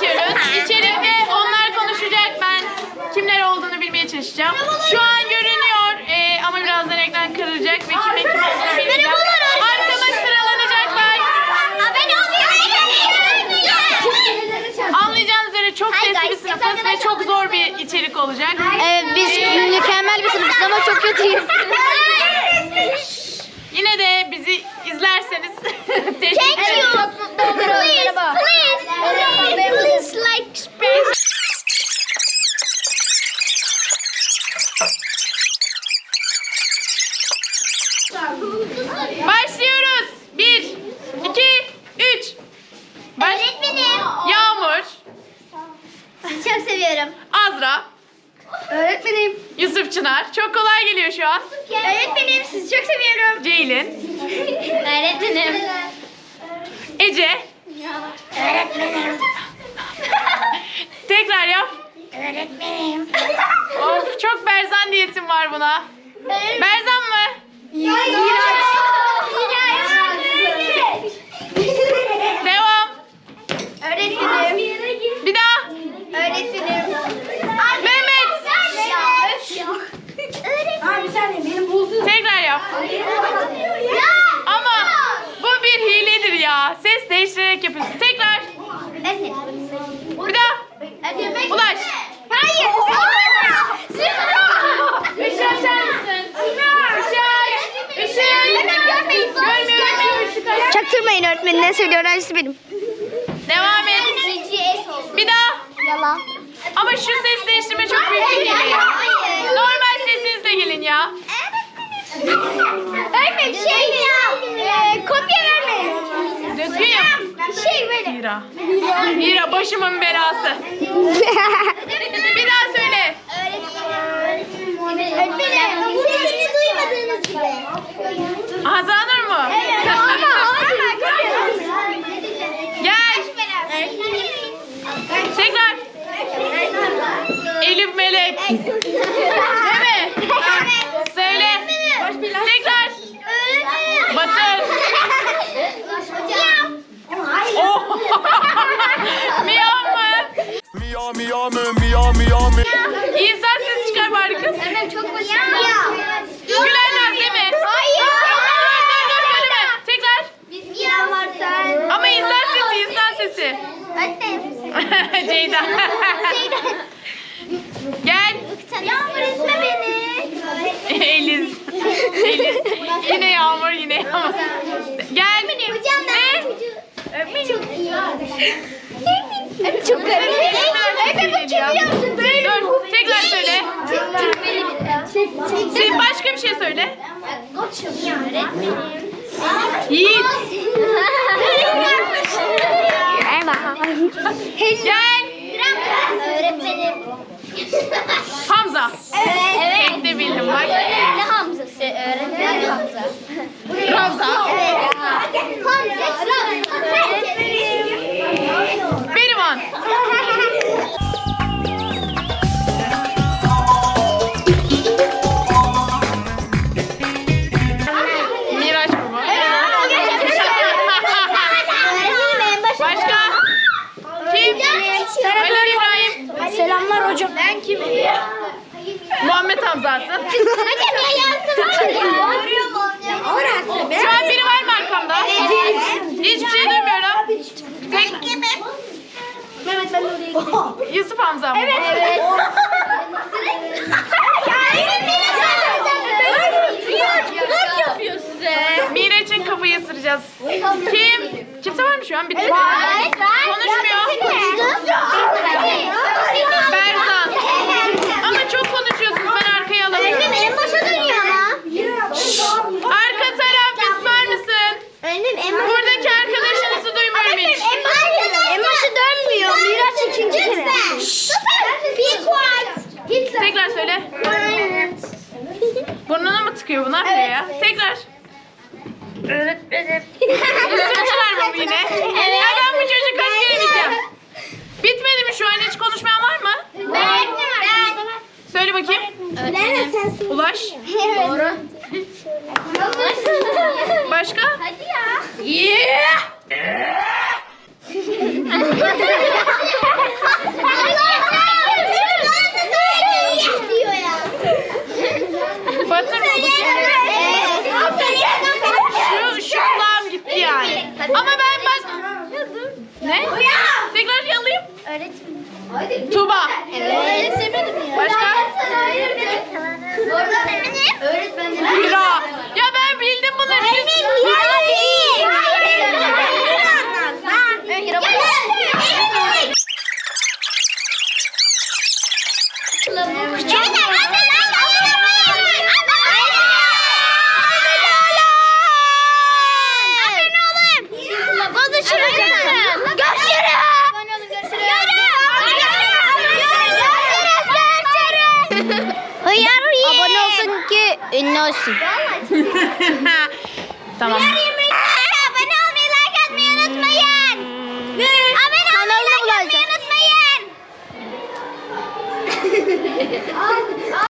geçiyoruz. İçeride onlar konuşacak. Ben kimler olduğunu bilmeye çalışacağım. Şu an görünüyor e, ama birazdan ekran kırılacak ve kimin kim olduğunu bileceğim. Sıralanacaklar. Anlayacağınız üzere çok sesli bir sınıfız ve çok zor bir içerik olacak. Evet biz mükemmel bir sınıfız ama çok kötüyüz. Seviyorum. Azra, Öğretmenim. Yusuf Çınar. Çok kolay geliyor şu an. Öğretmenim sizi çok seviyorum. Ceylin, Öğretmenim. Ece. Öğretmenim. Tekrar yap. Öğretmenim. Of çok Berzan diyesim var buna. Berzan mı? Devam. Öğretmenim. Bir daha. Öğretmenim. Mehmet. Abi sen de beni buldun. Tekrar yap. Ya. Ama bu bir hiledir ya. Ses değiştirerek yapıyorsun. Tekrar. Bir daha. Ulaş. Hayır. Çaktırmayın öğretmenin en sevdiği öğrencisi benim. Devam et. Bir daha. Yalan. Ama şu ses değiştirme çok büyük bir hile. Normal sesinizle gelin ya. Öğretmenim şey. E, kopya vermeyin. Düzgün yap. Şey böyle. Hira. Hira başımın belası. Bir daha söyle. Öğretmenim. Sesini duymadığınız gibi. Hazanur mu? Gel. Tekrar. Elif Melek. mia, mı. İnsan sesi çıkar bari kız. Evet çok basit. Gülenmez değil mi? Hayır. Dur dur söyleme. Tekrar. Biz ya var sen. Ama insan sesi insan sesi. Annem. Ceyda. Gel. Yağmur itme beni. Eliz. Eliz. Yine yağmur yine yağmur. Gel. Hocam Ne? ben çok iyi. Çok garip. Efe bu kim yaptı? Böyle Dur. Tekrar söyle. Sen başka bir şey söyle. Yiğit. Gel. Öğretmenim. Hamza. Evet. Selamlar hocam. Ben kimim? Muhammed Hamza'sın. Hocam ya yansın. Şu an biri var mı arkamda? Hiçbir şey duymuyorum. Tek... Mehmet ben oraya gideyim. Yusuf Hamza mı? Evet. size. Miraç'ın kafayı ısıracağız. Kim? Kimse var mı şu an? Bitti. Konuşmuyor. Berzan. Ama çok konuşuyorsunuz. Ben arkaya alamıyorum. en başa dönüyor ama. Arka taraf susar mısın? Öğretmenim en başa Buradaki arkadaşınızı duymuyorum hiç. En başa, en başa dönmüyor. Miraç ikinci kere. Be quiet. Tekrar söyle. Burnuna mı tıkıyor bu? Ne yapıyor ya? Tekrar. Öğretmenim. Mı bu yine? Evet. Ya ben bu çocuğu kaç kere bileceğim? Bitmedi mi şu an? Hiç konuşmayan var mı? Ben. Ben. Söyle bakayım. Öğretmenim. Ulaş. Doğru. Başka? Hadi ya. Yeah! Ama ben bak. Ne? Tekrar yalayayım. Öğretmenim. Tuğba. Evet. Öğretmenim. Olsun tamam.